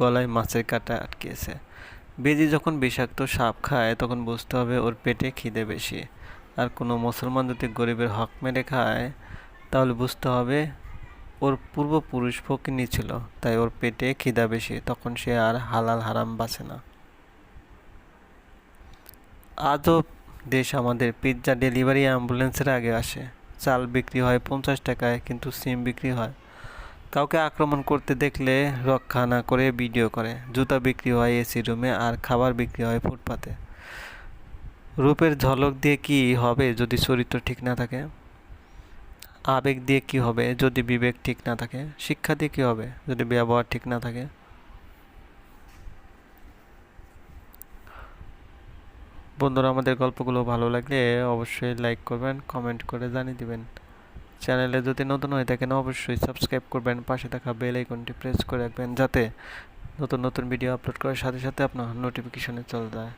গলায় মাছের কাঁটা আটকেছে। বেজি যখন বিষাক্ত সাপ খায়, তখন বুঝতে হবে ওর পেটে খিদে বেশি। আর কোনো মুসলমান যদি গরিবের হক মেরে খায়, তাহলে বুঝতে হবে ওর পূর্বপুরুষ ফকিনি ছিল, তাই ওর পেটে খিদা বেশি, তখন সে আর হালাল হারাম বাঁচে না। আজও দেশ আমাদের পিৎজা ডেলিভারি অ্যাম্বুলেন্সের আগে আসে। চাল বিক্রি হয় পঞ্চাশ টাকায়, কিন্তু সিম বিক্রি হয় কাউকে আক্রমণ করতে দেখলে রক্ষা না করে ভিডিও করে। জুতা বিক্রি হয় এসি রুমে আর খাবার বিক্রি হয় ফুটপাতে। রূপের ঝলক দিয়ে কি হবে যদি চরিত্র ঠিক না থাকে? আবেগ দিয়ে কি হবে যদি বিবেক ঠিক না থাকে? শিক্ষা দিয়ে কি হবে যদি ব্যবহার ঠিক না থাকে? বন্ধুরা, আমাদের গল্পগুলো ভালো লাগলে অবশ্যই লাইক করবেন কমেন্ট করে জানিয়ে দিবেন। চ্যানেলে যদি নতুন হয়ে থাকেন, অবশ্যই সাবস্ক্রাইব করবেন, পাশে থাকা বেল আইকনটি প্রেস করে রাখবেন, যাতে নতুন নতুন ভিডিও আপলোড করার সাথে সাথে আপনার নোটিফিকেশনে চলে যায়।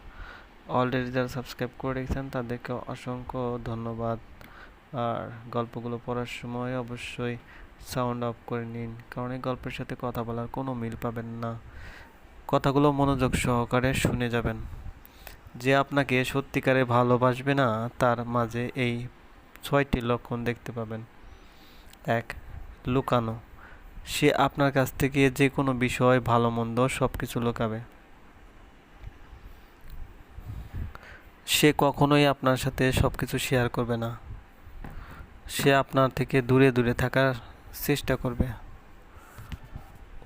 অলরেডি যারা সাবস্ক্রাইব করে রেখেছেন, তাদেরকে অসংখ্য ধন্যবাদ। আর গল্পগুলো পড়ার সময় অবশ্যই সাউন্ড অফ করে নিন, কারণ এই গল্পের সাথে কথা বলার কোনো মিল পাবেন না। কথাগুলো মনোযোগ সহকারে শুনে যাবেন। যে আপনাকে সত্যিকারে ভালোবাসবে না, তার মাঝে এই ছয়টি লক্ষণ দেখতে পাবেন। এক লুকানো। সে আপনার কাছ থেকে যে কোনো বিষয়, ভালো মন্দ সব কিছু লুকাবে। সে কখনোই আপনার সাথে সব কিছু শেয়ার করবে না। সে আপনার থেকে দূরে দূরে থাকার চেষ্টা করবে।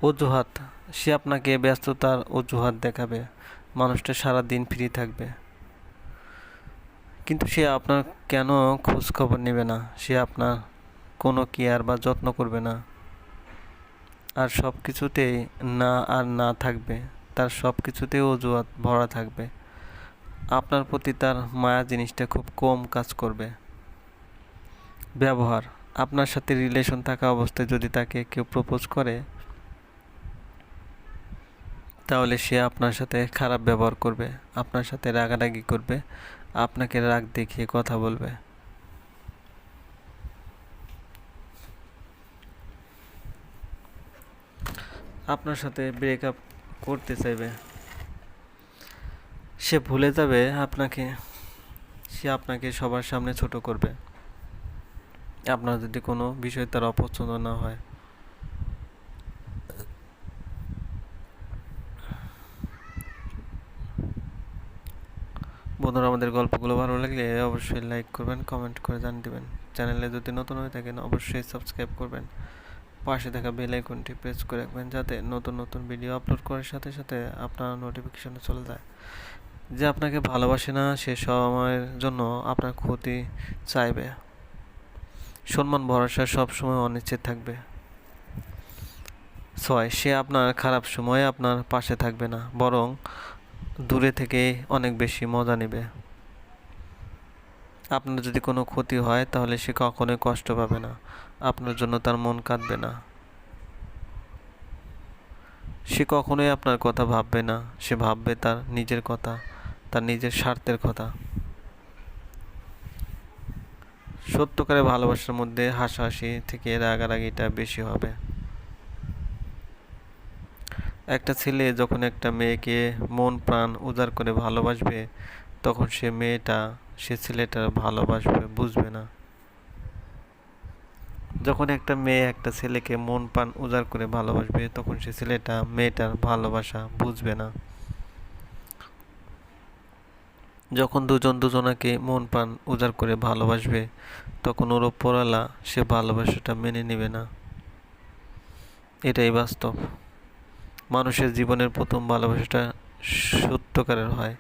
অজুহাত, সে আপনাকে ব্যস্ততার অজুহাত দেখাবে। মানুষটা সারা দিন ফ্রি থাকবে। কিন্তু সে আপনার কেন খোঁজ খবর নেবে না? সে আপনার কোনো কেয়ার বা যত্ন করবে না। আর সব কিছুতেই না আর না থাকবে, তার সব কিছুতেই অজুহাত ভরা থাকবে। আপনার প্রতি তার মায়া জিনিসটা খুব কম কাজ করবে। ব্যবহার, আপনার সাথে রিলেশন থাকা অবস্থায় যদি তাকে কেউ প্রপোজ করে, তাহলে সে আপনার সাথে খারাপ ব্যবহার করবে, আপনার সাথে রাগারাগি করবে, আপনাকে রাগ দেখিয়ে কথা বলবে। আপনার সাথে ব্রেকআপ করতে চাইবে। সে ভুলে যাবে আপনাকে। সে আপনাকে সবার সামনে ছোট করবে। আপনার যদি কোনো বিষয় তার অপছন্দ না হয়। বন্ধুরা, আমাদের গল্পগুলো ভালো লাগলে অবশ্যই লাইক করবেন কমেন্ট করে জানিয়ে দেবেন। চ্যানেলে যদি নতুন হয়ে থাকেন, অবশ্যই সাবস্ক্রাইব করবেন। পাশে থাকা বেল আইকনটি প্রেস করে রাখবেন যাতে নতুন নতুন ভিডিও আপলোড করার সাথে সাথে আপনার নোটিফিকেশনে চলে যায়। যে আপনাকে ভালোবাসে না, সে সময়ের জন্য আপনার ক্ষতি চাইবে। সম্মান, ভরসা সবসময় অনিশ্চিত থাকবে। ছয়, সে আপনার খারাপ সময়ে আপনার পাশে থাকবে না, বরং দূরে থেকে অনেক বেশি মজা নেবে। আপনার যদি কোনো ক্ষতি হয়, তাহলে সে কখনোই কষ্ট পাবে না। আপনার জন্য তার মন কাঁদবে না। সে কখনোই আপনার কথা ভাববে না। সে ভাববে তার নিজের কথা, তার নিজের স্বার্থের কথা। সত্যকারে ভালোবাসার মধ্যে হাসাহাসি থেকে রাগারাগিটা বেশি হবে। একটা ছেলে যখন একটা মেয়েকে মন প্রাণ উজাড় করে ভালোবাসবে, তখন সে মেয়েটা সে ছেলেটা ভালোবাসবে, বুঝবে না। যখন একটা মেয়ে একটা ছেলেকে মন প্রাণ উজাড় করে ভালোবাসবে, তখন সে ছেলেটা মেয়েটার ভালোবাসা বুঝবে না। যখন দুজন দুজনাকে মন প্রাণ উজাড় করে ভালোবাসবে, তখন ওর ওপরওয়ালা সে ভালোবাসাটা মেনে নেবে না। এটাই বাস্তব। মানুষের জীবনের প্রথম ভালোবাসাটা সত্যকারের হয়।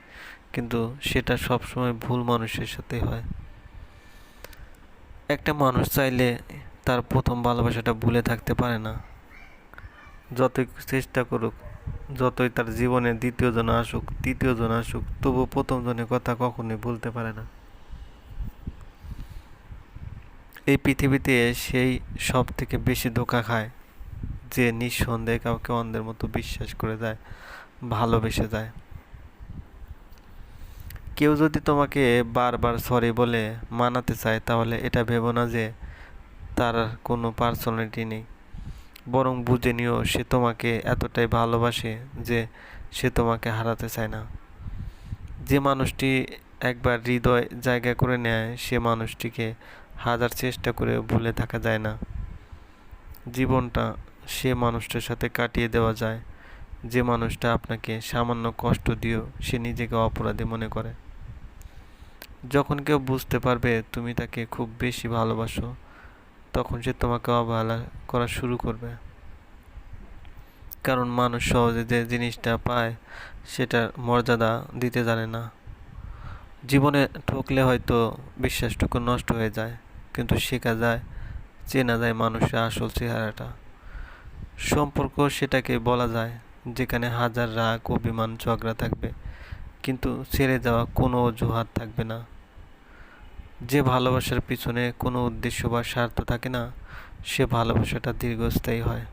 কিন্তু সেটা সবসময় ভুল মানুষের সাথে হয়। একটা মানুষ চাইলে তার প্রথম ভালোবাসাটা ভুলে থাকতে পারে না। যতই চেষ্টা করুক, যতই তার জীবনে দ্বিতীয় জন আসুক, তৃতীয় জন আসুক তবু প্রথম জনের কথা কখনোই ভুলতে পারে না। এই পৃথিবীতে সেই সব থেকে বেশি ধোকা খায় যে নিঃসন্দেহে কাউকে অন্ধের মতো বিশ্বাস করে যায়, ভালোবেসে যায়। কেউ যদি তোমাকে বারবার সরি বলে মানাতে চায়, তাহলে এটা ভেবো না যে তার কোনো পার্সোনালিটি নেই। বরং বুঝে নিও সে তোমাকে এতটাই ভালোবাসে যে সে তোমাকে হারাতে চায় না। যে মানুষটি একবার হৃদয় জায়গা করে নেয়, সে মানুষটিকে হাজার চেষ্টা করে ভুলে থাকা যায় না। জীবনটা সে মানুষটার সাথে কাটিয়ে দেওয়া যায়। যে মানুষটা আপনাকে সামান্য কষ্ট দিয়েও সে নিজেকে অপরাধী মনে করে। যখন কেউ বুঝতে পারবে তুমি তাকে খুব বেশি ভালোবাসো, তখন সে তোমাকে অবহেলা করা শুরু করবে। কারণ মানুষ সহজে যে জিনিসটা পায়, সেটার মর্যাদা দিতে জানে না। জীবনে ঠকলে হয়তো বিশ্বাসটুকু নষ্ট হয়ে যায়, কিন্তু শেখা যায়, চেনা যায় মানুষের আসল চেহারাটা। সম্পর্ক সেটাকে বলা যায়, যেখানে হাজার রাগ, অভিমান, ঝগড়া থাকবে। কিন্তু ছেড়ে যাওয়া কোনো অজুহাত থাকবে না। যে ভালোবাসার পিছনে কোনো উদ্দেশ্য বা স্বার্থ থাকে না, সে ভালোবাসাটা দীর্ঘস্থায়ী হয়।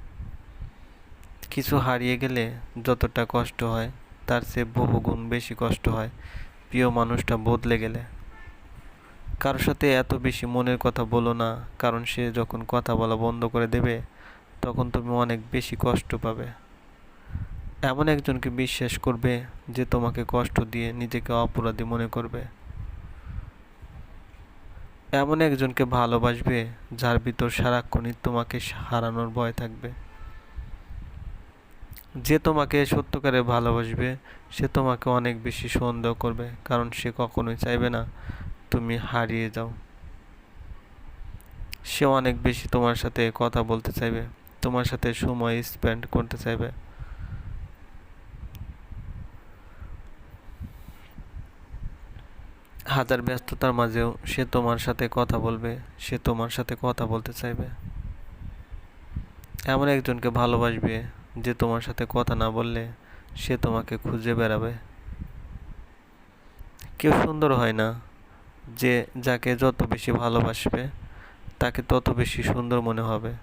কিছু হারিয়ে গেলে যতটা কষ্ট হয়, তার চেয়ে বহুগুণ বেশি কষ্ট হয় প্রিয় মানুষটা বদলে গেলে। কারোর সাথে এত বেশি মনের কথা বলো না, কারণ সে যখন কথা বলা বন্ধ করে দেবে, তখন তুমি অনেক বেশি কষ্ট পাবে। এমন একজনকে বিশ্বাস করবে যে তোমাকে কষ্ট দিয়ে নিজেকে অপরাধী মনে করবে। এমন একজনকে ভালোবাসবে যার ভিতর সারাক্ষণই তোমাকে হারানোর ভয় থাকবে। যে তোমাকে সত্যকারে ভালোবাসবে, সে তোমাকে অনেক বেশি সন্দেহ করবে, কারণ সে কখনোই চাইবে না তুমি হারিয়ে যাও। সে অনেক বেশি তোমার সাথে কথা বলতে চাইবে, তোমার সাথে সময় স্পেন্ড করতে চাইবে। হাজার ব্যস্ততার মাঝেও সে তোমার সাথে কথা বলবে, সে তোমার সাথে কথা বলতে চাইবে। এমন একজনকে ভালোবাসবে যে তোমার সাথে কথা না বললে সে তোমাকে খুঁজে বেড়াবে। কেউ সুন্দর হয় না যে যাকে যত বেশি ভালোবাসবে, তাকে তত বেশি সুন্দর মনে হবে।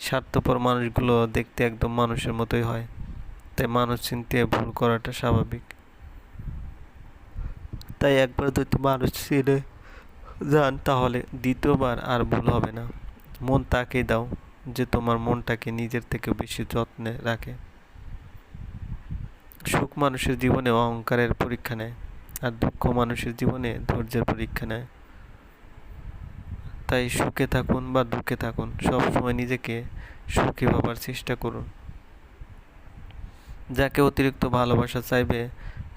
স্বার্থপর মানুষগুলো দেখতে একদম মানুষের মতোই হয়, তাই মানুষ চিনতে ভুল করাটা স্বাভাবিক। তাই একবার যদি মানুষ চিনে যান তাহলে দ্বিতীয়বার আর ভুল হবে না। মন তাকেই দাও যে তোমার মনটাকে নিজের থেকে বেশি যত্নে রাখে। সুখ মানুষের জীবনে অহংকারের পরীক্ষা নেয় আর দুঃখ মানুষের জীবনে ধৈর্যের পরীক্ষা নেয়। তাই সুখে থাকুন বা দুঃখে থাকুন, সবসময় নিজেকে সুখী ভাবার চেষ্টা করুন। যাকে অতিরিক্ত ভালোবাসা চাইবে,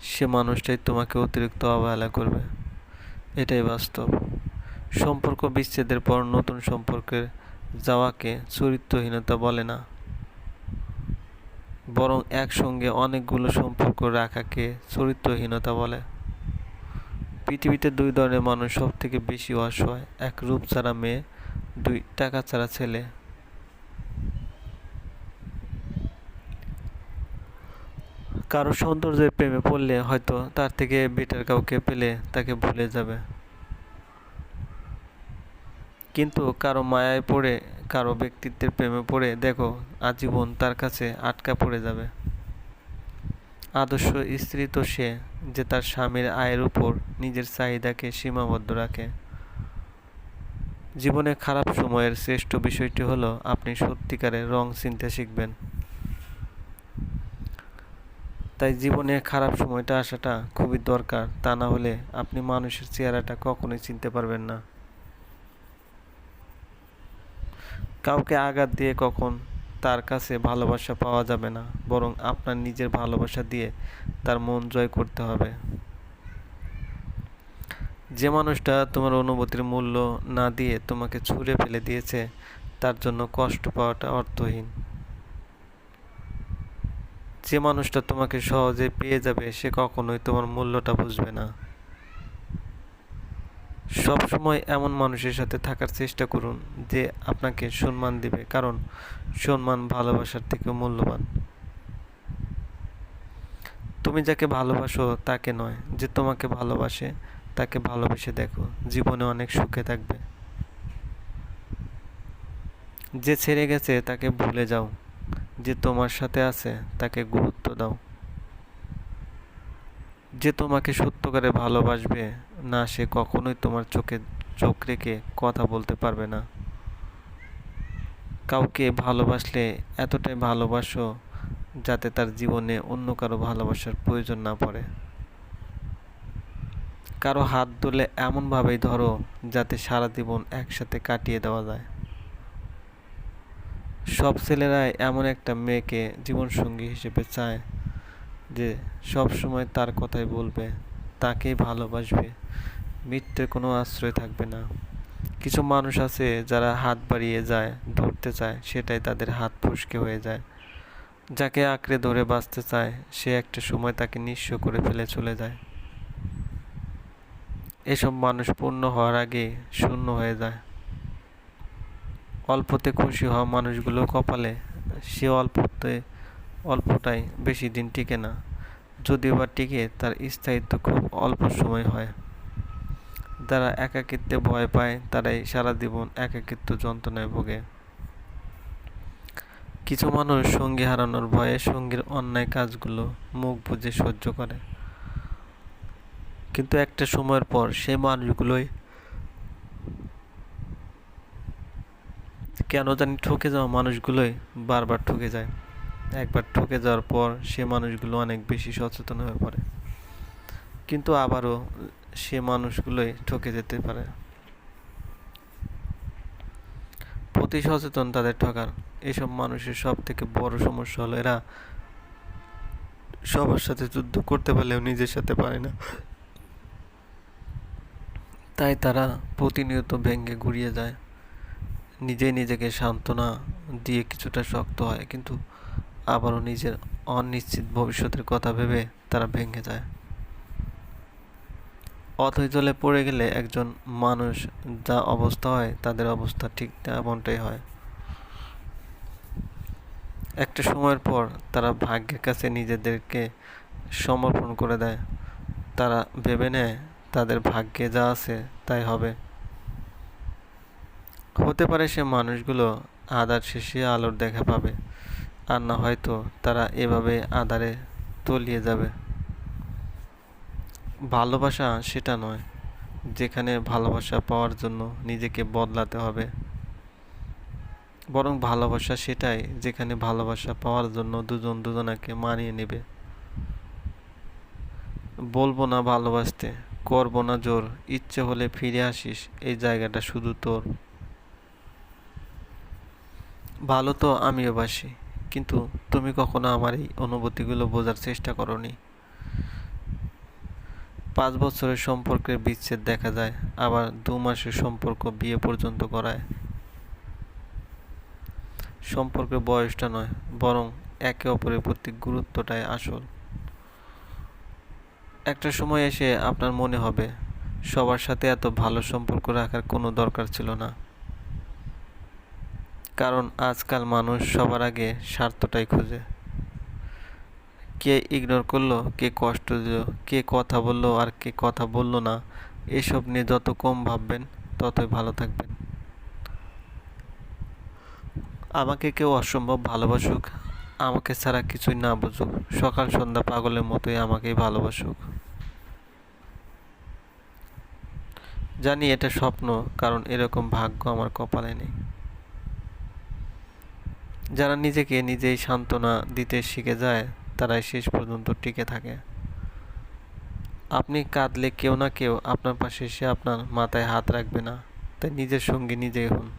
সে মানুষটাই তোমাকে অতিরিক্ত অবহেলা করবে। এটাই বাস্তব। সম্পর্ক বিচ্ছেদের পর নতুন সম্পর্কের যাওয়াকে চরিত্রহীনতা বলে না। বরং একসঙ্গে অনেকগুলো সম্পর্ক রাখাকে চরিত্রহীনতা বলে। পৃথিবীতে দুই ধরনের মানুষ সব থেকে বেশি অসহায়। এক রূপ ছাড়া মেয়ে, দুই টাকা ছাড়া ছেলে। কারও সৌন্দর্যের প্রেমে পড়লে হয়তো তার থেকে বেটার কাউকে পেলে তাকে ভুলে যাবে। কিন্তু কারও মায়ায় পড়ে, কারও ব্যক্তিত্বের প্রেমে পড়ে, দেখো, আজীবন তার কাছে আটকা পড়ে যাবে। আদর্শ স্ত্রী তো সে, যে তার স্বামীর আয়ের উপর নিজের চাহিদাকে সীমাবদ্ধ রাখে। জীবনে খারাপ সময়ের শ্রেষ্ঠ বিষয়টি হলো আপনি সত্যিকারের রং চিনতে শিখবেন। তাই জীবনে খারাপ সময়টা আসাটা খুবই দরকার। তা না হলে আপনি মানুষের চেহারাটা কখনোই চিনতে পারবেন না। কাউকে আঘাত দিয়ে কখন তার কাছে ভালোবাসা পাওয়া যাবে না, বরং আপনার নিজের ভালোবাসা দিয়ে তার মন জয় করতে হবে। যে মানুষটা তোমার অনুভূতির মূল্য না দিয়ে তোমাকে ছুঁড়ে ফেলে দিয়েছে, তার জন্য কষ্ট পাওয়াটা অর্থহীন। যে মানুষটা তোমাকে সহজে পেয়ে যাবে, সে কখনোই তোমার মূল্যটা বুঝবে না। সব সময় এমন মানুষের সাথে থাকার চেষ্টা করুন যে আপনাকে সম্মান দিবে, কারণ সম্মান ভালোবাসার থেকে মূল্যবান। তুমি যাকে ভালোবাসো তাকে নয়, যে তোমাকে ভালোবাসে তাকে ভালোবেসে দেখো। জীবনে অনেক সুখে থাকবে। যে ছেড়ে গেছে তাকে ভুলে যাও। যে তোমার সাথে আছে, তাকে গুরুত্ব দাও। যে তোমাকে সত্যকারে ভালোবাসবে, না সে কখনোই তোমার চোখে, চোখ রেখে কথা বলতে পারবে না। কাউকে ভালোবাসলে এতটাই ভালোবাসো যাতে তার জীবনে অন্য কারও ভালোবাসার প্রয়োজন না পড়ে। কারও হাত ধরলে এমনভাবেই ধরো যাতে সারা জীবন একসাথে কাটিয়ে দেওয়া যায়। সব ছেলেরাই এমন একটা মেয়েকে জীবনসঙ্গী হিসেবে চায় যে সব সময় তার কথাই বলবে, তাকেই ভালোবাসবে মিথ্যের কোনো আশ্রয় থাকবে না। কিছু মানুষ আছে যারা হাত বাড়িয়ে যায়, ধরতে চায়, সেটাই তাদের হাত ফুসকে হয়ে যায়। যাকে আঁকড়ে ধরে বাঁচতে চায়, সে একটা সময় তাকে নিঃস্ব করে ফেলে চলে যায়। এসব মানুষ পূর্ণ হওয়ার আগে শূন্য হয়ে যায়। অল্পতে খুশি হওয়া মানুষগুলো কপালে সে অল্পতে, অল্পটাই বেশি দিন টিকে না। যদিও বা টিকে, তার স্থায়িত্ব খুব অল্প সময় হয়। যারা একাকিত্বে ভয় পায়, তারাই সারা জীবন একাকিত্ব যন্ত্রণায় ভোগে। কিছু মানুষ সঙ্গী হারানোর ভয়ে সঙ্গীর অন্যায় কাজগুলো মুখ বুঝে সহ্য করে। কিন্তু একটা সময়ের পর সেই মানুষগুলোই কেন জানি ঠকে যাওয়া মানুষগুলোই বারবার ঠকে যায়। একবার ঠকে যাওয়ার পর সে মানুষগুলো অনেক বেশি সচেতন হয়ে পড়ে। কিন্তু আবারও সে মানুষগুলোই ঠকে যেতে পারে। প্রতি সচেতন তাদের ঠকার। এসব মানুষের সব থেকে বড় সমস্যা হলো এরা সবার সাথে যুদ্ধ করতে পারলেও নিজের সাথে পারে না। তাই তারা প্রতিনিয়ত ভেঙ্গে ঘুরিয়ে যায়। নিজেই নিজেকে সান্ত্বনা দিয়ে কিছুটা শক্ত হয়, কিন্তু আবারও নিজের অনিশ্চিত ভবিষ্যতের কথা ভেবে তারা ভেঙে যায়। অথৈ জলে পড়ে গেলে একজন মানুষ যা অবস্থা হয়, তাদের অবস্থা ঠিক তেমনটাই হয়। একটা সময়ের পর তারা ভাগ্যের কাছে নিজেদেরকে সমর্পণ করে দেয়। তারা ভেবে নেয়, তাদের ভাগ্যে যা আছে তাই হবে। হতে পারে সে মানুষগুলো আধার শেষে আলোর দেখা পাবে, আর না হয়তো তারা এভাবে আধারে তলিয়ে যাবে। ভালোবাসা সেটা নয়, যেখানে ভালোবাসা পাওয়ার জন্য নিজেকে বদলাতে হবে। বরং ভালোবাসা সেটাই যেখানে ভালোবাসা পাওয়ার জন্য দুজন দুজনাকে মানিয়ে নেবে। বলব না ভালোবাসতে, করব না জোর, ইচ্ছে হলে ফিরে আসিস, এই জায়গাটা শুধু তোর। ভালো তো আমিও বাসি, কিন্তু তুমি কখনো আমার এই অনুভূতিগুলো বোঝার চেষ্টা করনি। পাঁচ বছরের সম্পর্কের বিচ্ছেদ দেখা যায়, আবার দু মাসের সম্পর্ক বিয়ে পর্যন্ত করায় সম্পর্কের বয়সটা নয়, বরং একে অপরের প্রতি গুরুত্বটাই আসল। একটা সময় এসে আপনার মনে হবে, সবার সাথে এত ভালো সম্পর্ক রাখার কোনো দরকার ছিল না। কারণ আজকাল মানুষ সবার আগে স্বার্থটাই খোঁজে। কে ইগনোর করল, কে কষ্ট দিল, কে কথা বলল আর কে কথা বলল না, এসব নিয়ে যত কম ভাববেন, ততই ভালো থাকবেন। আমাকে কেউ অসম্ভব ভালোবাসুক, আমাকে ছাড়া কিছুই না বুঝুক, সকাল সন্ধ্যা পাগলের মতোই আমাকেই ভালোবাসুক। জানি এটা স্বপ্ন, কারণ এরকম ভাগ্য আমার কপালে নেই। যারা নিজেকে নিজেই সান্ত্বনা দিতে শিখে যায়, তারাই শেষ পর্যন্ত টিকে থাকে। আপনি কাঁদলে কেউ না কেউ আপনার পাশে এসে আপনার মাথায় হাত রাখবে না। তাই নিজের সঙ্গে নিজেই হন।